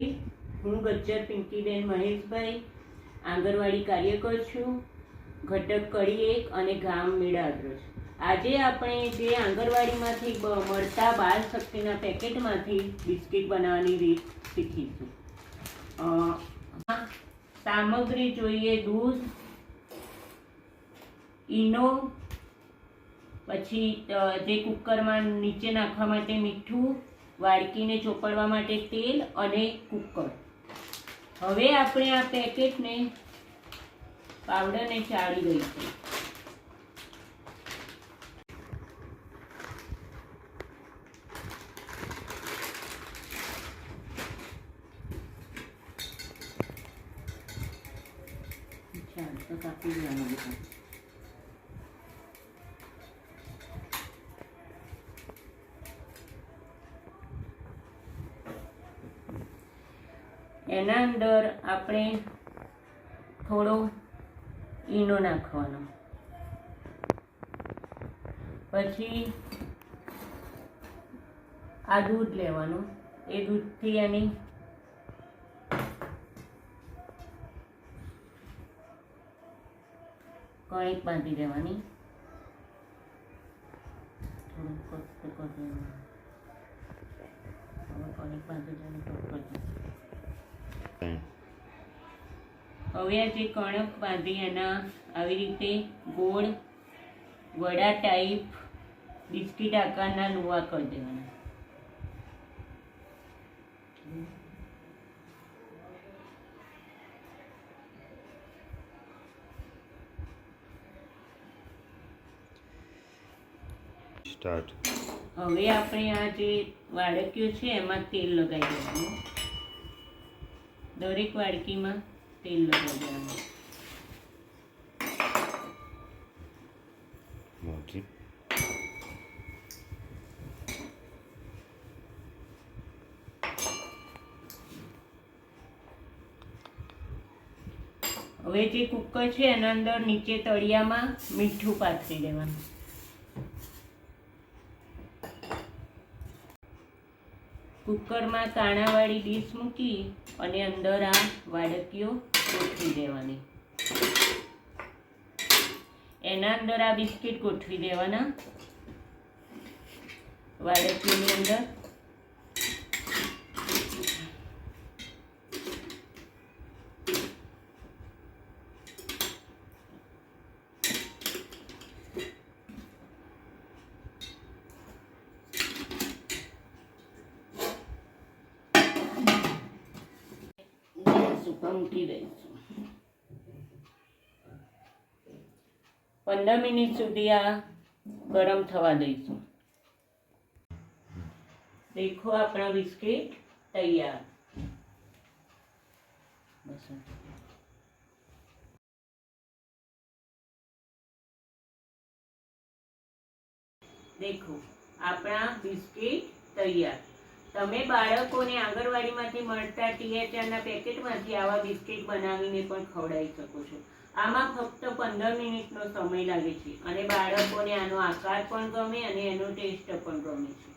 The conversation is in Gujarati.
હું ગજ્જર પિંકીબેન મહેશભાઈ, આંગણવાડી કાર્યકર છું, ઘટક કડી એક અને ગામ મેળાદ્રજ આજે આપણે જે આંગણવાડીમાંથી મળતા બાળ શક્તિના પેકેટમાંથી બિસ્કિટ બનાવવાની રીત શીખીશું. સામગ્રી જોઈએ દૂધ, ઈનો, પછી જે કુકરમાં નીચે નાખવા માટે મીઠું વાડકીને ચોપડવા માટે તેલ અને કુકર. હવે આપણે આ પેકેટને પાવડરને ચાળી દઈશું. ચાલ, તો કાપી દેવાનું એના અંદર આપણે થોડો ઈનો નાખવાનો પછી આ દૂધ લેવાનું એ દૂધથી એની કણિક બાંધી દેવાની કણિક બાંધી દેવાની. હવે આ જે કણક બાંધી એના આવી રીતે ગોળ વડા ટાઈપ બિસ્કિટ આકારના લુવા કરી દેવાના. સ્ટાર્ટ હવે આપણે આ જે વાડક્યું છે એમાં તેલ લગાવી દેવાનું. દરેક વાડકીમાં તેલ લગાવવાનું. હવે જે કુકર છે એના અંદર નીચે તળિયામાં મીઠું પાથરી દેવાનું. કુકરમાં કાણાવાળી ડીશ મૂકી અને અંદર આ વાડકીઓ ગોઠવી દેવાની. એના અંદર આ બિસ્કિટ ગોઠવી દેવાના. વાડકીઓની અંદર મૂકી દઈશું પંદર મિનિટ સુધી આ ગરમ થવા દઈશું. દેખો આપણા બિસ્કિટ તૈયાર. દેખો, આપણા બિસ્કિટ તૈયાર. તમે બાળકોને આંગણવાડીમાંથી મળતા ટીએચઆરના પેકેટમાંથી આવા બિસ્કિટ બનાવીને પણ ખવડાવી શકો છો. આમાં ફક્ત પંદર મિનિટનો સમય લાગે છે અને બાળકોને આનો આકાર પણ ગમે અને એનો ટેસ્ટ પણ ગમે છે.